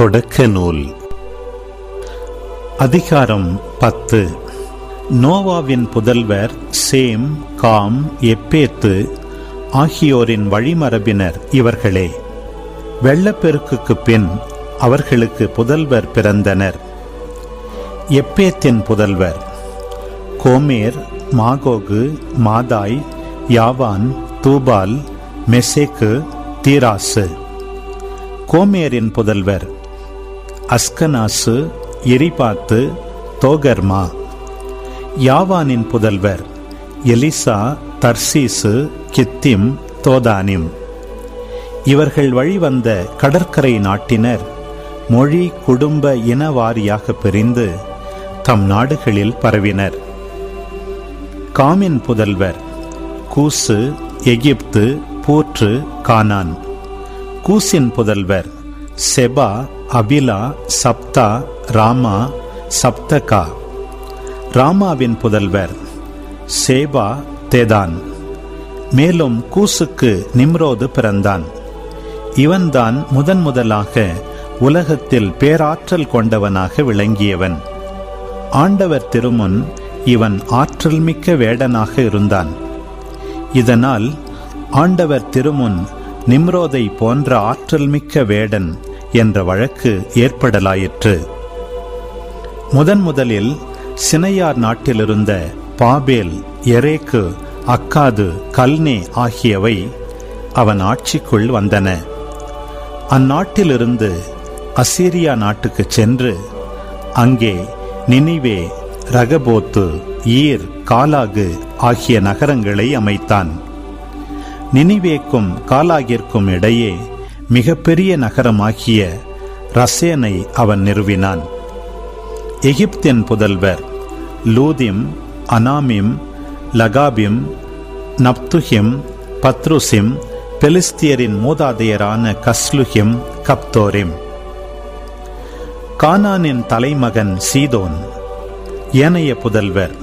தொடக்க நூல். அதிகாரம் பத்து. நோவாவின் புதல்வர் சேம் காம் எப்பேத்து ஆகியோரின் வழிமரபினர் இவர்களே. வெள்ளப்பெருக்குக்குப் பின் அவர்களுக்கு புதல்வர் பிறந்தனர். எப்பேத்தின் புதல்வர் கோமேர் மாகோகு மாதாய் யாவான் தூபால் மெசேக்கு தீராசு. கோமேரின் புதல்வர் அஸ்கனாசு எரிபாத்து தோகர்மா. யாவானின் புதல்வர் எலிசா தர்சீசு கித்திம் தோதானிம். இவர்கள் வழிவந்த கடற்கரை நாட்டினர் மொழி குடும்ப இனவாரியாக பிரிந்து தம் நாடுகளில் பரவினர். காமின் புதல்வர் கூசு எகிப்து பூற்று கானான். கூசின் புதல்வர் செபா அபிலா சப்தா ராமா சப்தகா. ராமாவின் புதல்வர் சேபா தேதான். மேலும் கூசுக்கு நிம்ரோது பிறந்தான். இவன்தான் முதன் முதலாக உலகத்தில் பேராற்றல் கொண்டவனாக விளங்கியவன். ஆண்டவர் திருமுன் இவன் ஆற்றல் மிக்க வேடனாக இருந்தான். இதனால் ஆண்டவர் திருமுன் நிம்ரோதை போன்ற ஆற்றல் மிக்க வேடன் என்ற வழக்கு ஏற்படலாயிற்று. முதன் முதலில் சினையார் நாட்டிலிருந்த பாபேல் எரேக்கு அக்காது கல்னே ஆகியவை அவன் ஆட்சிக்குள் வந்தன. அந்நாட்டிலிருந்து அசீரியா நாட்டுக்கு சென்று அங்கே நினிவே ரகபோத்து ஈர் காலாகு ஆகிய நகரங்களை அமைத்தான். நினிவேக்கும் காலாகிற்கும் இடையே மிகப்பெரிய நகரமாகிய ரசேனை அவன் நிறுவினான். எகிப்தின் புதல்வர் லூதிம் அனாமிம் லகாபிம் நப்துஹிம் பத்ருசிம் பெலிஸ்தியரின் மூதாதையரான கஸ்லுஹிம் கப்தோரிம். கானானின் தலைமகன் சீதோன் ஏனைய புதல்வர்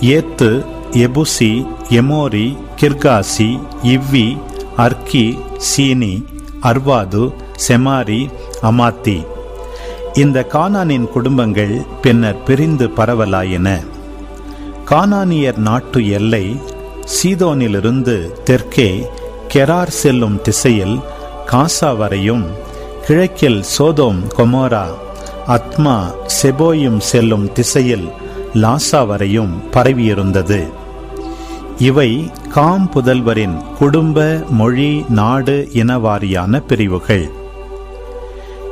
ஏத்து எபுசி எமோரி கிர்காசி இவ்வி அர்க்கி சீனி அர்வாது செமாரி அமாத்தி. இந்த கானானின் குடும்பங்கள் பின்னர் பிரிந்து பரவலாயின. கானானியர் நாட்டு எல்லை சீதோனிலிருந்து தெற்கே கெரார் செல்லும் திசையில் காசா வரையும் கிழக்கில் சோதோம் கொமோரா அத்மா செபோயும் செல்லும் திசையில் லாசா வரையும் பரவியிருந்தது. இவை காம் புதல்வரின் குடும்ப மொழி நாடு இனவாரியான பிரிவுகள்.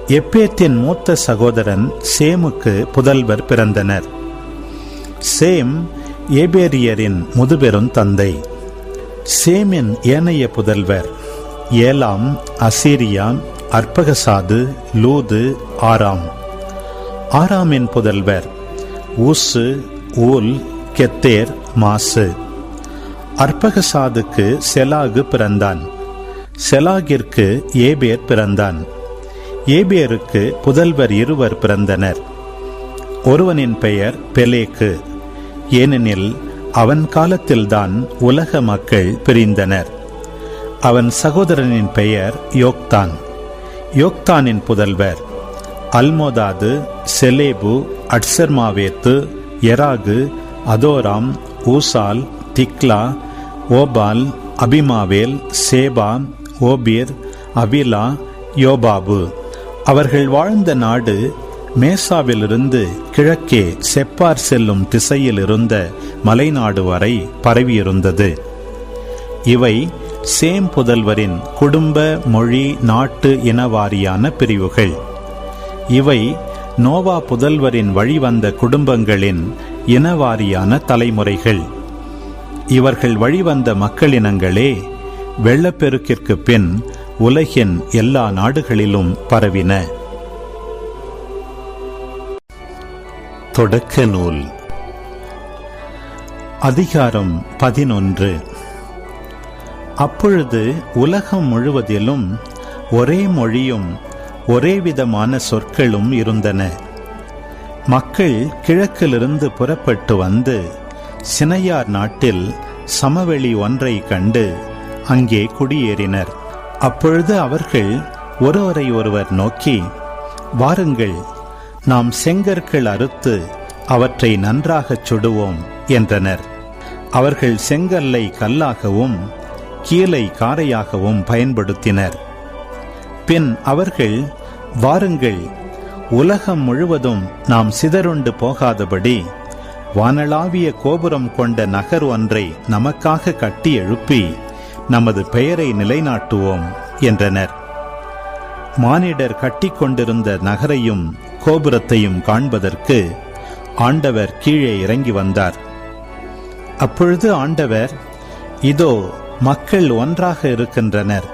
எப்பேத்தின் மூத்த சகோதரன் சேமுக்கு புதல்வர் பிறந்தனர். சேம் ஏபேரியரின் முதுபெரும் தந்தை. சேமின் ஏனைய புதல்வர் ஏலாம் அசீரியா அற்பகசாது லூது ஆராம். ஆராமின் புதல்வர் ஊசு ஊல் கெத்தேர் மாசு. அற்பகசாதுக்கு செலாகு பிறந்தான். செலாகிற்கு ஏபேர் பிறந்தான். ஏபேருக்கு புதல்வர் இருவர் பிறந்தனர். ஒருவனின் பெயர் பெலேக்கு. ஏனெனில் அவன் காலத்தில்தான் உலக மக்கள் பிரிந்தனர். அவன் சகோதரனின் பெயர் யோக்தான். யோக்தானின் புதல்வர். அல்மோதாது செலேபு அட்சர்மாவேத்து எராகு அதோராம் ஊசால் திக்லா ஓபால் அபிமாவேல் சேபா ஓபீர் அவிலா யோபாபு. அவர்கள் வாழ்ந்த நாடு மேசாவிலிருந்து கிழக்கே செப்பார் செல்லும் திசையில் இருந்த மலைநாடு வரை பரவியிருந்தது. இவை சேம் புதல்வரின் குடும்ப மொழி நாட்டு இனவாரியான பிரிவுகள். இவை நோவா புதல்வரின் வழிவந்த குடும்பங்களின் இனவாரியான தலைமுறைகள். இவர்கள் வழிவந்த மக்களினங்களே வெள்ளப்பெருக்கிற்கு பின் உலகின் எல்லா நாடுகளிலும் பரவின. தொடக்க நூல். அதிகாரம் பதினொன்று. அப்பொழுது உலகம் முழுவதிலும் ஒரே மொழியும் ஒரே விதமான சொற்களும் இருந்தன. மக்கள் கிழக்கிலிருந்து புறப்பட்டு வந்து சினையார் நாட்டில் சமவெளி ஒன்றை கண்டு அங்கே குடியேறினர். அப்பொழுது அவர்கள் ஒருவரை ஒருவர் நோக்கி வாருங்கள் நாம் செங்கற்கள் அறுத்து அவற்றை நன்றாகச் சுடுவோம் என்றனர். அவர்கள் செங்கல்லை கல்லாகவும் கீழை காரையாகவும் பயன்படுத்தினர். பின் அவர்கள் வாருங்கள் உலகம் முழுவதும் நாம் சிதறுண்டு போகாதபடி வானளாவிய கோபுரம் கொண்ட நகர் ஒன்றை நமக்காக கட்டி எழுப்பி நமது பெயரை நிலைநாட்டுவோம் என்றனர். மானிடர் கட்டிக்கொண்டிருந்த நகரையும் கோபுரத்தையும் காண்பதற்கு ஆண்டவர் கீழே இறங்கி வந்தார். அப்பொழுது ஆண்டவர் இதோ மக்கள் ஒன்றாக இருக்கின்றனர்.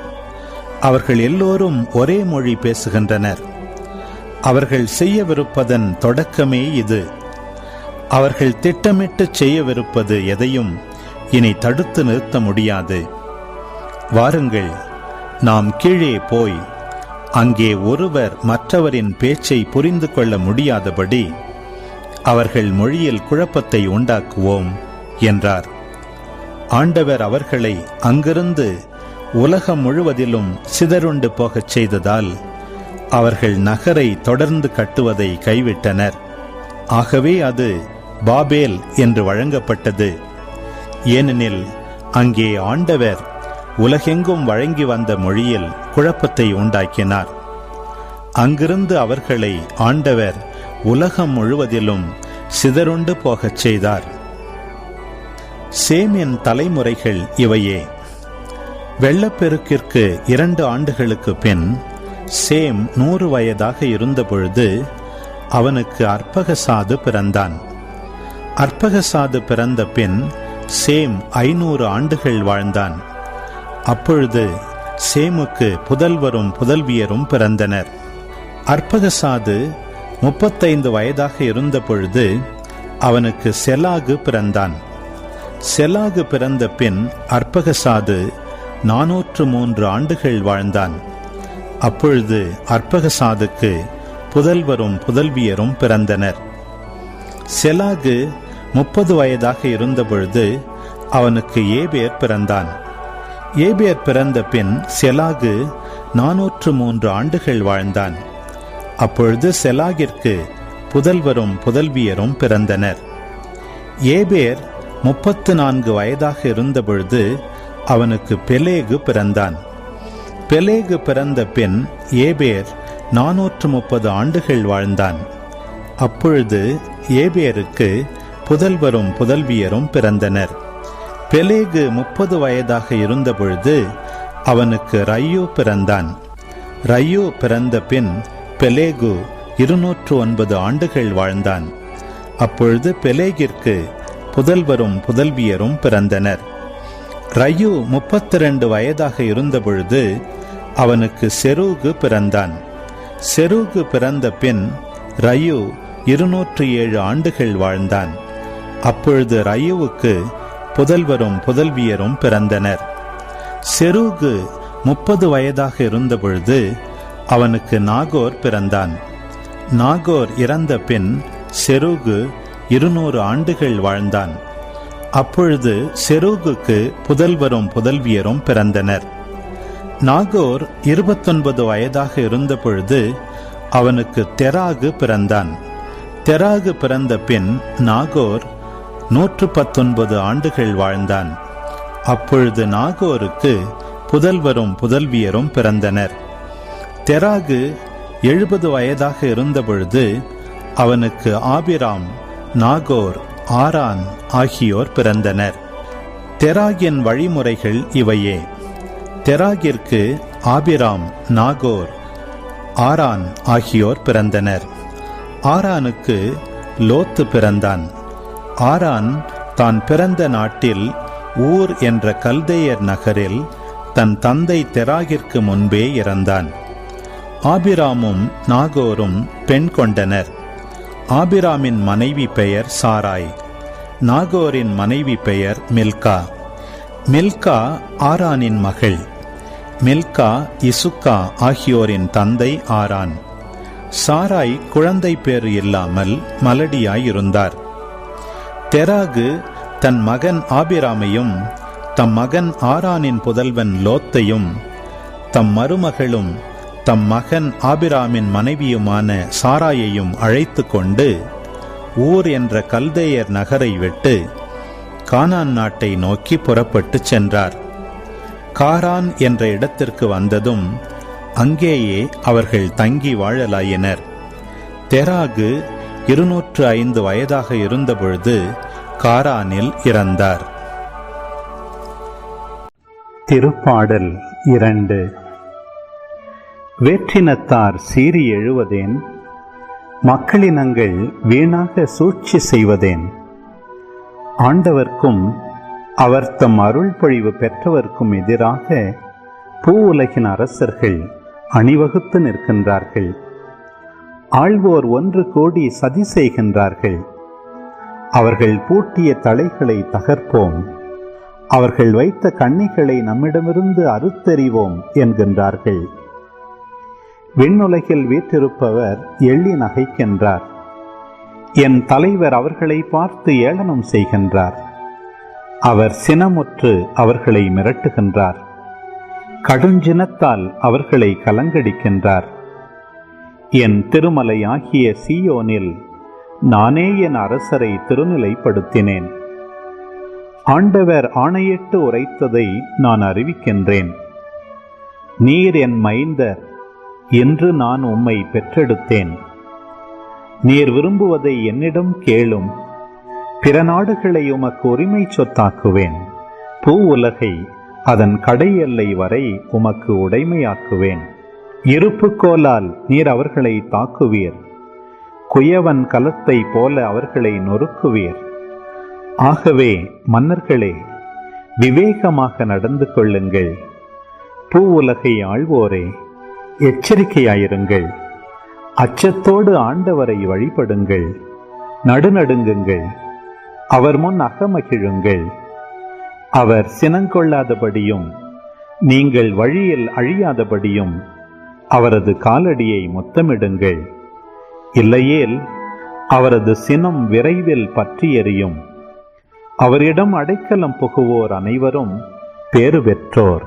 அவர்கள் எல்லோரும் ஒரே மொழி பேசுகின்றனர். அவர்கள் செய்யவிருப்பதன் தொடக்கமே இது. அவர்கள் திட்டமிட்டு செய்யவிருப்பது எதையும் இனி தடுத்து நிறுத்த முடியாது. வாருங்கள் நாம் கீழே போய் அங்கே ஒருவர் மற்றவரின் பேச்சை புரிந்து கொள்ள முடியாதபடி அவர்கள் மொழியில் குழப்பத்தை உண்டாக்குவோம் என்றார். ஆண்டவர் அவர்களை அங்கிருந்து உலகம் முழுவதிலும் சிதறுண்டு போகச் செய்ததால் அவர்கள் நகரை தொடர்ந்து கட்டுவதை கைவிட்டனர். ஆகவே அது பாபேல் என்று வழங்கப்பட்டது. ஏனெனில் அங்கே ஆண்டவர் உலகெங்கும் வழங்கி வந்த மொழியில் குழப்பத்தை உண்டாக்கினார். அங்கிருந்து அவர்களை ஆண்டவர் உலகம் முழுவதிலும் சிதறுண்டு போகச் செய்தார். சேமியன் தலைமுறைகள் இவையே. வெள்ளப்பெருக்கிற்கு இரண்டு ஆண்டுகளுக்கு பின் சேம் நூறு வயதாக இருந்தபொழுது அவனுக்கு அற்பகசாது பிறந்தான். அற்பகசாது பிறந்த பின் சேம் ஐநூறு ஆண்டுகள் வாழ்ந்தான். அப்பொழுது சேமுக்கு புதல்வரும் புதல்வியரும் பிறந்தனர். அற்பகசாது முப்பத்தைந்து வயதாக இருந்த பொழுது அவனுக்கு செலாகு பிறந்தான். செலாகு பிறந்த பின் அற்பகசாது நாநூற்று மூன்று ஆண்டுகள் வாழ்ந்தான். அப்பொழுது அற்பகசாதுக்கு புதல்வரும் புதல்வியரும் பிறந்தனர். செலாகு முப்பது வயதாக இருந்தபொழுது அவனுக்கு ஏபேர் பிறந்தான். ஏபேர் பிறந்த பின் செலாகு நாநூற்று மூன்று ஆண்டுகள் வாழ்ந்தான். அப்பொழுது செலாகிற்கு புதல்வரும் புதல்வியரும் பிறந்தனர். ஏபேர் முப்பத்து நான்கு வயதாக இருந்தபொழுது அவனுக்கு பெலேகு பிறந்தான். பெலேகு பிறந்த பின் ஏபேர் நாநூற்று முப்பது ஆண்டுகள் வாழ்ந்தான். அப்பொழுது ஏபேருக்கு புதல்வரும் புதல்வியரும் பிறந்தனர். பெலேகு முப்பது வயதாக இருந்தபொழுது அவனுக்கு ரையு பிறந்தான். ரையு பிறந்த பின் பெலேகு இருநூற்று ஒன்பது ஆண்டுகள் வாழ்ந்தான். அப்பொழுது பெலேகிற்கு புதல்வரும் புதல்வியரும் பிறந்தனர். ரயு முப்பத்தி ரெண்டு வயதாக இருந்தபொழுது அவனுக்கு செரூகு பிறந்தான். செரூகு பிறந்த பின் ரயு இருநூற்று ஏழு ஆண்டுகள் வாழ்ந்தான். அப்பொழுது ரயுவுக்கு புதல்வரும் புதல்வியரும் பிறந்தனர். செருகு முப்பது வயதாக இருந்தபொழுது அவனுக்கு நாகோர் பிறந்தான். நாகோர் இறந்த பின் செருகு இருநூறு ஆண்டுகள் வாழ்ந்தான். அப்பொழுது செருகுக்கு புதல்வரும் புதல்வியரும் பிறந்தனர். நாகோர் இருபத்தொன்பது வயதாக இருந்தபொழுது அவனுக்கு தெராகு பிறந்தான். தெராகு பிறந்த பின் நாகோர் நூற்று பத்தொன்பது ஆண்டுகள் வாழ்ந்தான். அப்பொழுது நாகோருக்கு புதல்வரும் புதல்வியரும் பிறந்தனர். தெராகு எழுபது வயதாக இருந்தபொழுது அவனுக்கு ஆபிராம் நாகோர் ஆரான் ஆகியோர் பிறந்தனர். தெராகின் வழிமுறைகள் இவையே. தெராகிற்கு ஆபிராம் நாகோர் ஆரான் ஆகியோர் பிறந்தனர். ஆரானுக்கு லோத்து பிறந்தான். ஆரான் தான் பிறந்த நாட்டில் ஊர் என்ற கல்தையர் நகரில் தன் தந்தை தெராகிற்கு முன்பே இறந்தான். ஆபிராமும் நாகோரும் பெண் கொண்டனர். ஆபிராமின் மனைவி பெயர் சாராய். நாகோரின் மனைவி பெயர் மில்கா. மில்கா ஆரானின் மகள். மில்கா இசுக்கா ஆகியோரின் தந்தை ஆரான். சாராய் குழந்தை பேறு இல்லாமல் மலடியாயிருந்தார். தெராகு தன் மகன் ஆபிராமையும் தம் மகன் ஆரானின் புதல்வன் லோத்தையும் தம் மருமகளும் தம் மகன் ஆபிராமின் மனைவியுமான சாராயையும் அழைத்து கொண்டு ஊர் என்ற கல்தேயர் நகரை விட்டு கானான் நாட்டை நோக்கி புறப்பட்டுச் சென்றார். காரான் என்ற இடத்திற்கு வந்ததும் அங்கேயே அவர்கள் தங்கி வாழலாயினர். தெராகு இருநூற்று ஐந்து வயதாக இருந்தபொழுது காரானில் இறந்தார். திருப்பாடல் இரண்டு. வேற்றினத்தார் சீறி எழுவதேன் மக்களினங்கள் வீணாக சூழ்ச்சி செய்வதேன். ஆண்டவர்க்கும் அவர் தம் அருள் பொழிவு பெற்றவர்க்கும் எதிராக பூ உலகின் அரசர்கள் அணிவகுத்து நிற்கின்றார்கள். ஆள்வோர் ஒன்று கோடி சதி செய்கின்றார்கள். அவர்கள் பூட்டிய தலைகளை தகர்ப்போம். அவர்கள் வைத்த கண்ணிகளை நம்மிடமிருந்து அறுத்தெறிவோம் என்கின்றார்கள். விண்ணுலகில் வீற்றிருப்பவர் எள்ளி நகைக்கின்றார். என் தலைவர் அவர்களை பார்த்து ஏளனம் செய்கின்றார். அவர் சினமுற்று அவர்களை மிரட்டுகின்றார். கடுஞ்சினத்தால் அவர்களை கலங்கடிக்கின்றார். என் திருமலை ஆகிய நானே என் அரசரை திருநிலைப்படுத்தினேன். ஆண்டவர் ஆணையிட்டு உரைத்ததை நான் அறிவிக்கின்றேன். நீர் என் மைந்தர் என்று நான் உம்மை பெற்றெடுத்தேன். நீர் விரும்புவதை என்னிடம் கேளும். பிற நாடுகளை உமக்கு உரிமை சொத்தாக்குவேன். பூ உலகை அதன் கடை எல்லை வரை உமக்கு உடைமையாக்குவேன். இருப்புக்கோலால் நீர் அவர்களை தாக்குவீர். குயவன் கலத்தை போல அவர்களை நொறுக்குவீர். ஆகவே மன்னர்களே விவேகமாக நடந்து கொள்ளுங்கள். பூ உலகை ஆழ்வோரே எச்சரிக்கையாயிருங்கள். அச்சத்தோடு ஆண்டவரை வழிபடுங்கள். நடுநடுங்குங்கள். அவர் முன் அகமகிழுங்கள். அவர் சினங்கொள்ளாதபடியும் நீங்கள் வழியில் அழியாதபடியும் அவரது காலடியை முத்தமிடுங்கள். இல்லையேல் அவரது சினம் விரைவில் பற்றி எறியும் அவரிடம் அடைக்கலம் புகுவோர் அனைவரும் பேறு பெற்றோர்.